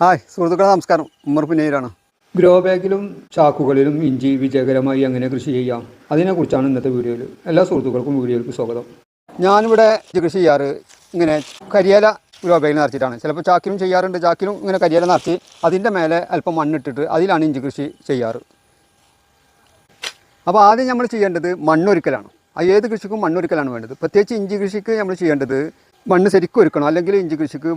Hi സുഹൃത്തുക്കളെ നമസ്കാരം. Ummer പുന്നേരാണ് grow ബാഗിലും ചാക്കുകളിലും ഇഞ്ചി വിജയകരമായി എങ്ങനെ കൃഷി ചെയ്യാം? അതിനെക്കുറിച്ചാണ് ഇന്നത്തെ വീഡിയോയിൽ. എല്ലാ സുഹൃത്തുക്കൾക്കും വീഡിയോയിലേക്ക് സ്വാഗതം. ഞാനിവിടെ ഇഞ്ചി കൃഷി ചെയ്യാറ്. ഇങ്ങനെ കരിയല ഗ്രോ ബാഗിൽ നിറച്ചിട്ടാണ്. ചിലപ്പോൾ ചാക്കിലും ചെയ്യാറുണ്ട്. ചാക്കിലും ഇങ്ങനെ കരിയല നിറച്ച് അതിന്റെ മേലെ അല്പം മണ്ണിട്ടിട്ട് അതിലാണ് ഇഞ്ചി കൃഷി ചെയ്യാറ്. അപ്പോൾ ആദ്യം നമ്മൾ ചെയ്യേണ്ടത് മണ്ണൊരുക്കലാണ്. ഏത് കൃഷിക്കും മണ്ണൊരുക്കലാണ് വേണ്ടത്. പ്രത്യേകിച്ച് ഇഞ്ചി കൃഷിക്ക് നമ്മൾ ചെയ്യേണ്ടത് മണ്ണ് ശരിക്കും ഒരുക്കണം. അല്ലെങ്കിൽ ഇഞ്ചി കൃഷിക്ക്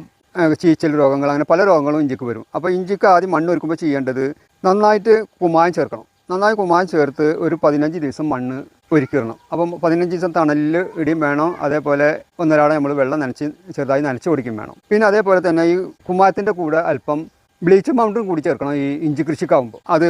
ചീച്ചൽ രോഗങ്ങൾ അങ്ങനെ പല രോഗങ്ങളും ഇഞ്ചിക്ക് വരും. അപ്പോൾ ഇഞ്ചിക്ക് ആദ്യം മണ്ണ് ഒരുക്കുമ്പോൾ ചെയ്യേണ്ടത് നന്നായിട്ട് കുമ്മായം ചേർക്കണം. നന്നായി കുമ്മായം ചേർത്ത് ഒരു പതിനഞ്ച് ദിവസം മണ്ണ് ഒരുക്കിടണം അപ്പം പതിനഞ്ച് ദിവസം തണലിൽ ഇടിയും വേണം. അതേപോലെ ഒന്നരാടെ നമ്മൾ വെള്ളം നനച്ച് ചെറുതായി നനച്ച് കൊടുക്കും വേണം. പിന്നെ അതേപോലെ തന്നെ ഈ കുമാരത്തിന്റെ കൂടെ അല്പം ബ്ലീച്ചിങ് പൗഡറും കൂടി ചേർക്കണം ഈ ഇഞ്ചി കൃഷിക്കാവുമ്പോൾ അത്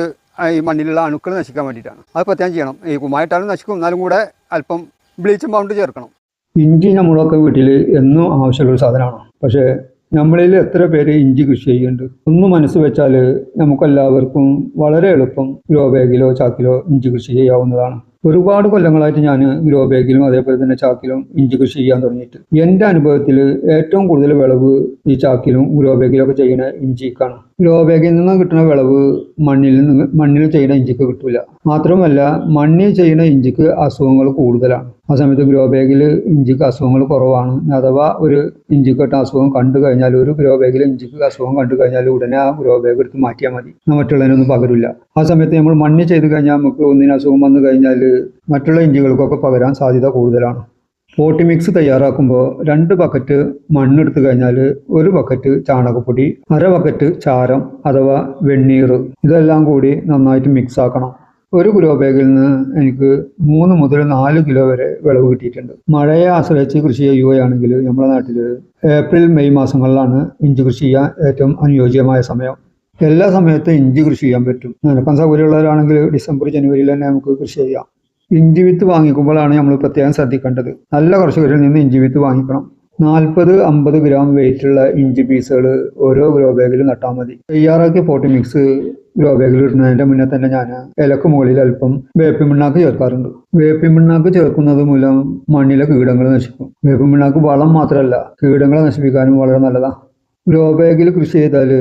ഈ മണ്ണിലുള്ള അണുക്കൾ നശിക്കാൻ വേണ്ടിയിട്ടാണ്. അത് പ്രത്യേകം ചെയ്യണം. ഈ കുമായിട്ടാലും നശിക്കും. എന്നാലും കൂടെ അല്പം ബ്ലീച്ചിങ് പൗഡർ ചേർക്കണം. ഇഞ്ചി നമ്മളൊക്കെ വീട്ടിൽ എന്നും ആവശ്യമുള്ള ഒരു സാധനമാണ്. പക്ഷേ നമ്മളിൽ എത്ര പേര് ഇഞ്ചി കൃഷി ചെയ്യുന്നുണ്ട്? ഒന്ന് മനസ്സ് വെച്ചാൽ നമുക്കെല്ലാവർക്കും വളരെ എളുപ്പം ഗ്രോ ബാഗിലോ ചാക്കിലോ ഇഞ്ചി കൃഷി ചെയ്യാവുന്നതാണ്. ഒരുപാട് കൊല്ലങ്ങളായിട്ട് ഞാൻ ഗ്രോ ബാഗിലും അതേപോലെ തന്നെ ചാക്കിലും ഇഞ്ചി കൃഷി ചെയ്യാൻ തുടങ്ങിയിട്ട്. എന്റെ അനുഭവത്തിൽ ഏറ്റവും കൂടുതൽ വിളവ് ഈ ചാക്കിലും ഗ്രോ ബാഗിലും ഒക്കെ ചെയ്യുന്ന ഇഞ്ചിക്കാണ്. ഗ്രോ ബാഗിൽ നിന്ന് കിട്ടുന്ന വിളവ് മണ്ണിൽ നിന്ന് മണ്ണിൽ ചെയ്യുന്ന ഇഞ്ചിക്ക് കിട്ടില്ല മാത്രമല്ല മണ്ണിൽ ചെയ്യുന്ന ഇഞ്ചിക്ക് അസുഖങ്ങൾ കൂടുതലാണ്. ആ സമയത്ത് ഗ്രോ ബാഗിൽ ഇഞ്ചിക്ക് അസുഖങ്ങൾ കുറവാണ്. അഥവാ ഒരു ഇഞ്ചിക്കട്ട അസുഖം കണ്ടു കഴിഞ്ഞാൽ ഒരു ഗ്രോ ബാഗിൽ ഇഞ്ചിക്ക് അസുഖം കണ്ടു കഴിഞ്ഞാൽ ഉടനെ ആ ഗ്രോ ബാഗ് എടുത്ത് മാറ്റിയാൽ മതി. മറ്റുള്ളതിനൊന്നും പകരില്ല ആ സമയത്ത് നമ്മൾ മണ്ണിൽ ചെയ്ത് കഴിഞ്ഞാൽ നമുക്ക് ഒന്നിന് അസുഖം വന്നു കഴിഞ്ഞാൽ മറ്റുള്ള ഇഞ്ചികൾക്കൊക്കെ പകരാൻ സാധ്യത കൂടുതലാണ്. പോട്ടി മിക്സ് തയ്യാറാക്കുമ്പോൾ രണ്ട് ബക്കറ്റ് മണ്ണെടുത്തു കഴിഞ്ഞാൽ ഒരു ബക്കറ്റ് ചാണകപ്പൊടി അര ബക്കറ്റ് ചാരം അഥവാ വെണ്ണീർ. ഇതെല്ലാം കൂടി നന്നായിട്ട് മിക്സ് ആക്കണം. ഒരു കിലോ ബാഗിൽ നിന്ന് എനിക്ക് മൂന്ന് മുതൽ നാല് കിലോ വരെ വിളവ് കിട്ടിയിട്ടുണ്ട്. മഴയെ ആശ്രയിച്ച് കൃഷി ചെയ്യുകയാണെങ്കിൽ നമ്മുടെ നാട്ടിൽ ഏപ്രിൽ മെയ് മാസങ്ങളിലാണ് ഇഞ്ചി കൃഷി ചെയ്യാൻ ഏറ്റവും അനുയോജ്യമായ സമയം. എല്ലാ സമയത്തും ഇഞ്ചി കൃഷി ചെയ്യാൻ പറ്റും. നനക്കാൻ സൗകര്യമുള്ളവരാണെങ്കിൽ ഡിസംബർ ജനുവരിയിൽ തന്നെ നമുക്ക് കൃഷി ചെയ്യാം. ഇഞ്ചി വിത്ത് വാങ്ങിക്കുമ്പോഴാണ് നമ്മൾ പ്രത്യേകം ശ്രദ്ധിക്കേണ്ടത്. നല്ല കർഷകരിൽ നിന്ന് ഇഞ്ചി വിത്ത് വാങ്ങിക്കണം. നാൽപ്പത് അമ്പത് ഗ്രാം വെയിറ്റുള്ള ഇഞ്ചി പീസുകൾ ഓരോ ഗ്രോ ബാഗിൽ നട്ടാൽ മതി. തയ്യാറാക്കിയ പോട്ടി മിക്സ് ഗ്രോ ബാഗിൽ ഇടുന്നതിന്റെ മുന്നേ തന്നെ ഞാൻ ഇലക്ക് മുകളിൽ അല്പം വേപ്പിൻ പിണ്ണാക്ക് ചേർക്കാറുണ്ട്. വേപ്പിൻ പിണ്ണാക്ക് ചേർക്കുന്നത് മൂലം മണ്ണിലെ കീടങ്ങൾ നശിക്കും. വേപ്പിൻ പിണ്ണാക്ക് വളം മാത്രമല്ല കീടങ്ങളെ നശിപ്പിക്കാനും വളരെ നല്ലതാണ് ഗ്രോ ബാഗിൽ കൃഷി ചെയ്താൽ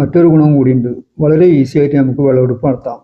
മറ്റൊരു ഗുണം കൂടിയുണ്ട്. വളരെ ഈസി ആയിട്ട് നമുക്ക് വിളവെടുപ്പ് നടത്താം.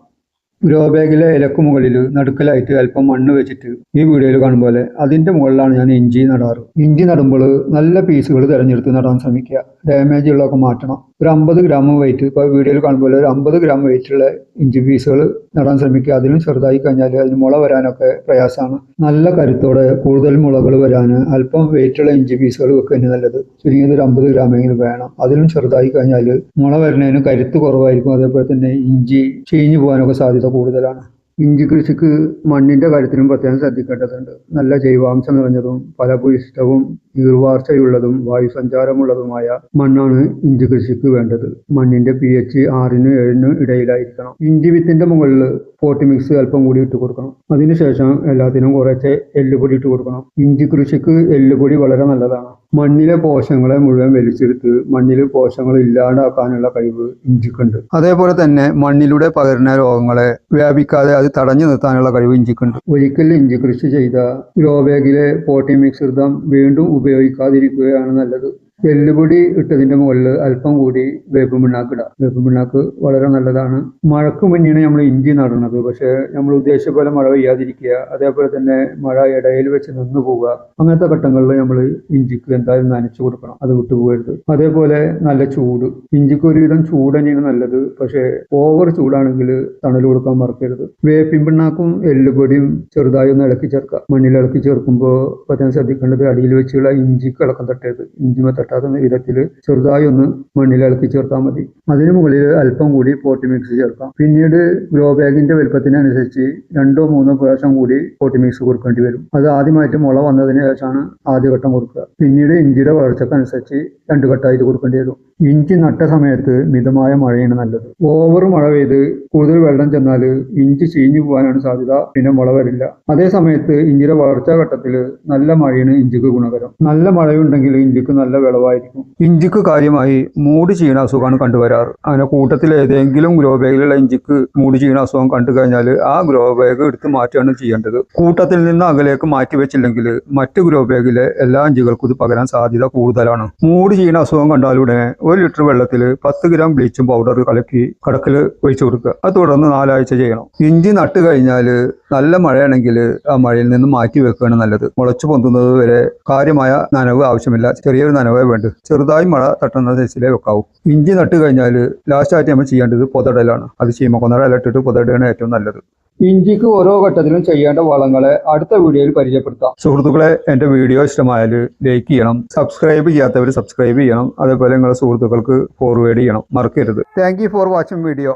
ഗ്രോ ബാഗിലെ ഇലക്ക് മുകളിൽ നടുക്കലായിട്ട് അല്പം മണ്ണ് വെച്ചിട്ട് ഈ വീഡിയോയിൽ കാണും പോലെ അതിന്റെ മുകളിലാണ് ഞാൻ ഇഞ്ചി നടാറ്. ഇഞ്ചി നടുമ്പോൾ നല്ല പീസുകൾ തിരഞ്ഞെടുത്ത് നടാൻ ശ്രമിക്കുക. ഡാമേജ് ഉള്ളതൊക്കെ മാറ്റണം. ഒരു അമ്പത് ഗ്രാം വെയിറ്റ് ഇപ്പോൾ വീഡിയോയിൽ കാണുമ്പോൾ ഒരു അമ്പത് ഗ്രാം വെയിറ്റുള്ള ഇഞ്ചി പീസുകൾ നടാൻ ശ്രമിക്കുക. അതിലും ചെറുതായി കഴിഞ്ഞാൽ അതിന് മുള വരാനൊക്കെ പ്രയാസമാണ്. നല്ല കരുത്തോടെ കൂടുതൽ മുളകൾ വരാൻ അല്പം വെയിറ്റുള്ള ഇഞ്ചി പീസുകൾ വെക്കുന്നത് നല്ലത്. ചുരുങ്ങിയത് ഒരു അമ്പത് ഗ്രാമെങ്കിലും വേണം. അതിലും ചെറുതായി കഴിഞ്ഞാൽ മുള വരുന്നതിന് കരുത്ത് കുറവായിരിക്കും. അതേപോലെ തന്നെ ഇഞ്ചി ചീഞ്ഞു പോകാനൊക്കെ സാധ്യത കൂടുതലാണ്. ഇഞ്ചി കൃഷിക്ക് മണ്ണിന്റെ കാര്യത്തിലും പ്രത്യേകം ശ്രദ്ധിക്കേണ്ടതുണ്ട്. നല്ല ജൈവാംശം നിറഞ്ഞതും ഫലഭൂയിഷ്ഠവും ഈർവാർച്ചയുള്ളതും വായുസഞ്ചാരമുള്ളതുമായ മണ്ണാണ് ഇഞ്ചി കൃഷിക്ക് വേണ്ടത്. മണ്ണിന്റെ പി എച്ച് ആറിനും ഏഴിനും ഇടയിലായിരിക്കണം. ഇഞ്ചി വിത്തിന്റെ മുകളിൽ പോട്ടി മിക്സ് അല്പം കൂടി ഇട്ട് കൊടുക്കണം. അതിനുശേഷം എല്ലാത്തിനും കുറച്ച് എല്ലുപൊടി ഇട്ട് കൊടുക്കണം. ഇഞ്ചി കൃഷിക്ക് എല്ലുപൊടി വളരെ നല്ലതാണ്. മണ്ണിലെ പോഷങ്ങളെ മുഴുവൻ വലിച്ചെടുത്ത് മണ്ണിൽ പോഷങ്ങൾ ഇല്ലാണ്ടാക്കാനുള്ള കഴിവ് ഇഞ്ചിക്കുണ്ട്. അതേപോലെ തന്നെ മണ്ണിലൂടെ പകരുന്ന രോഗങ്ങളെ വ്യാപിക്കാതെ അത് തടഞ്ഞു നിർത്താനുള്ള കഴിവ് ഇഞ്ചിക്കുണ്ട്. ഒരിക്കൽ ഇഞ്ചി കൃഷി ചെയ്ത ഗ്രോ ബാഗിലെ പോട്ടി മിശ്രിതം വീണ്ടും ഉപയോഗിക്കാതിരിക്കുകയാണ് നല്ലത്. എല്ലുപൊടി ഇട്ടതിന്റെ മുകളിൽ അല്പം കൂടി വേപ്പും പിണ്ണാക്ക് ഇടാം വേപ്പും പിണ്ണാക്ക് വളരെ നല്ലതാണ്. മഴക്ക് മുന്നെയാണ് നമ്മൾ ഇഞ്ചി നടണത് പക്ഷേ നമ്മൾ ഉദ്ദേശിച്ച പോലെ മഴ പെയ്യാതിരിക്കുക. അതേപോലെ തന്നെ മഴ ഇടയിൽ വെച്ച് നിന്നു പോവുക. അങ്ങനത്തെ ഘട്ടങ്ങളിൽ നമ്മൾ ഇഞ്ചിക്ക് എന്തായാലും നനച്ചു കൊടുക്കണം. അത് വിട്ടുപോകരുത് അതേപോലെ നല്ല ചൂട്. ഇഞ്ചിക്ക് ഒരുവിധം ചൂട് തന്നെയാണ് നല്ലത്. പക്ഷേ ഓവർ ചൂടാണെങ്കിൽ തണൽ കൊടുക്കാൻ മറക്കരുത്. വേപ്പിൻ പിണ്ണാക്കും എല്ലുപൊടിയും ചെറുതായി ഒന്ന് ഇളക്കി ചേർക്കുക. മണ്ണിൽ ഇളക്കി ചേർക്കുമ്പോൾ പ്രത്യേകം ശ്രദ്ധിക്കേണ്ടത് അടിയിൽ വെച്ചുള്ള ഇഞ്ചിക്ക് ഇളക്കം തട്ടരുത്. ഇഞ്ചിമ തട്ടാത്ത വിധത്തിൽ ചെറുതായി ഒന്ന് മണ്ണിൽ ഇളക്കി ചേർത്താൽ മതി. അതിന് മുകളിൽ അല്പം കൂടി പോട്ടി മിക്സ് ചേർക്കാം. പിന്നീട് ഗ്രോ ബാഗിന്റെ വലുപ്പത്തിനനുസരിച്ച് രണ്ടോ മൂന്നോ പ്രാവശ്യം കൂടി പോട്ടി മിക്സ് കൊടുക്കേണ്ടി വരും. അത് ആദ്യമായിട്ട് മുള വന്നതിന് ശേഷമാണ് ആദ്യഘട്ടം കൊടുക്കുക. പിന്നീട് ഇഞ്ചിയുടെ വളർച്ചക്കനുസരിച്ച് രണ്ട് ഘട്ടമായിട്ട് കൊടുക്കേണ്ടി വരും. ഇഞ്ചി നട്ട സമയത്ത് മിതമായ മഴയാണ് നല്ലത്. ഓവർ മഴ പെയ്ത് കൂടുതൽ വെള്ളം ചെന്നാൽ ഇഞ്ചി ചീഞ്ഞു പോകാനാണ് സാധ്യത. പിന്നെ മുള വരില്ല. അതേ സമയത്ത് ഇഞ്ചിയുടെ വളർച്ചാ ഘട്ടത്തിൽ നല്ല മഴയാണ് ഇഞ്ചിക്ക് ഗുണകരം. നല്ല മഴയുണ്ടെങ്കിൽ ഇഞ്ചിക്ക് നല്ല വിളവായിരിക്കും. ഇഞ്ചിക്ക് കാര്യമായി മൂട് ചെയ്യണ അസുഖമാണ് കണ്ടുവരാറ്. വരാറ് അങ്ങനെ കൂട്ടത്തിൽ ഏതെങ്കിലും ഗ്രോ ബാഗിലുള്ള ഇഞ്ചിക്ക് മൂട് ചെയ്യുന്ന അസുഖം കണ്ടു കഴിഞ്ഞാൽ ആ ഗ്രോ ബാഗ് എടുത്ത് മാറ്റുകയാണ് ചെയ്യേണ്ടത്. കൂട്ടത്തിൽ നിന്ന് അകലേക്ക് മാറ്റി വെച്ചില്ലെങ്കിൽ മറ്റ് ഗ്രോ ബാഗിലെ എല്ലാ ഇഞ്ചികൾക്കും ഇത് പകരാൻ സാധ്യത കൂടുതലാണ്. മൂടി ചെയ്യുന്ന അസുഖം കണ്ടാലുടനെ ഒരു ലിറ്റർ വെള്ളത്തിൽ പത്ത് ഗ്രാം ബ്ലീച്ചിങ് പൗഡർ കലക്കി കടക്കിൽ ഒഴിച്ചു കൊടുക്കുക. അത് തുടർന്ന് നാലാഴ്ച ചെയ്യണം. ഇഞ്ചി നട്ട് കഴിഞ്ഞാൽ നല്ല മഴയാണെങ്കിൽ ആ മഴയിൽ നിന്ന് മാറ്റി വെക്കുകയാണ് നല്ലത്. മുളച്ചു പൊന്തുന്നത് വരെ കാര്യമായ നനവ് ആവശ്യമില്ല. ചെറിയൊരു നനവേ വേണ്ട. ചെറുതായി മഴ തട്ടുന്ന സൈസിലേ വെക്കാവൂ. ഇഞ്ചി നട്ട് കഴിഞ്ഞാൽ ലാസ്റ്റായിട്ട് നമ്മൾ ചെയ്യേണ്ടത് പൊതടലാണ്. അത് ചീമക്കൊന്നട ഇലട്ടിട്ട് പൊതടയാണ് ഏറ്റവും നല്ലത്. ഇഞ്ചിക്ക് ഓരോ ഘട്ടത്തിലും ചെയ്യേണ്ട വളങ്ങളെ അടുത്ത വീഡിയോയിൽ പരിചയപ്പെടുത്താം. സുഹൃത്തുക്കളെ എന്റെ വീഡിയോ ഇഷ്ടമായാൽ ലൈക്ക് ചെയ്യണം സബ്സ്ക്രൈബ് ചെയ്യാത്തവർ സബ്സ്ക്രൈബ് ചെയ്യണം അതേപോലെ നിങ്ങളുടെ സുഹൃത്തുക്കൾക്ക് ഫോർവേഡ് ചെയ്യണം. മറക്കരുത്. Thank for watching video